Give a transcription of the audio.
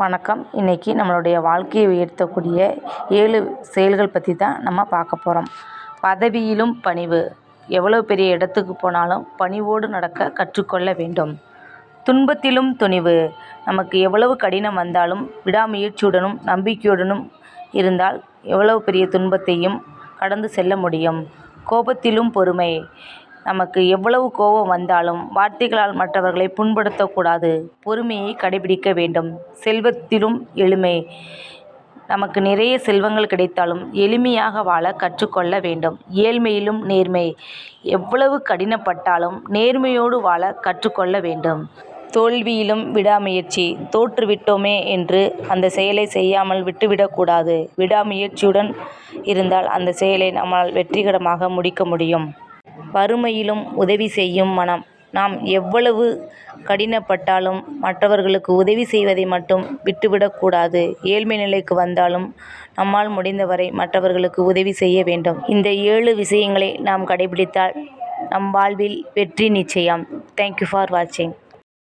வணக்கம். இன்றைக்கி நம்மளுடைய வாழ்க்கையை உயர்த்தக்கூடிய ஏழு செயல்கள் பற்றி தான் நம்ம பார்க்க போகிறோம் பதவியிலும் பணிவு. எவ்வளோ பெரிய இடத்துக்கு போனாலும் பணிவோடு நடக்க கற்றுக்கொள்ள வேண்டும். துன்பத்திலும் துணிவு. நமக்கு எவ்வளவு கடினம் வந்தாலும் விடாமுயற்சியுடனும் நம்பிக்கையுடனும் இருந்தால் எவ்வளவு பெரிய துன்பத்தையும் கடந்து செல்ல முடியும். கோபத்திலும் பொறுமை. நமக்கு எவ்வளவு கோபம் வந்தாலும் வார்த்தைகளால் மற்றவர்களை புண்படுத்தக்கூடாது. பொறுமையை கடைபிடிக்க வேண்டும். செல்வத்திலும் எளிமை. நமக்கு நிறைய செல்வங்கள் கிடைத்தாலும் எளிமையாக வாழ கற்றுக்கொள்ள வேண்டும். ஏழ்மையிலும் நேர்மை. எவ்வளவு கடினப்பட்டாலும் நேர்மையோடு வாழ கற்றுக்கொள்ள வேண்டும். தோல்வியிலும் விடாமுயற்சி. தோற்றுவிட்டோமே என்று அந்த செயலை செய்யாமல் விட்டுவிடக்கூடாது. விடாமுயற்சியுடன் இருந்தால் அந்த செயலை நம்மால் வெற்றிகரமாக முடிக்க முடியும். வறுமையிலும் உதவி செய்யும் மனம். நாம் எவ்வளவு கடினப்பட்டாலும் மற்றவர்களுக்கு உதவி செய்வதை மட்டும் விட்டுவிடக்கூடாது ஏழ்மை நிலைக்கு வந்தாலும் நம்மால் முடிந்தவரை மற்றவர்களுக்கு உதவி செய்ய வேண்டும். இந்த ஏழு விஷயங்களை நாம் கடைபிடித்தால் நம் வாழ்வில் வெற்றி நிச்சயம். தேங்க்யூ ஃபார் வாட்சிங்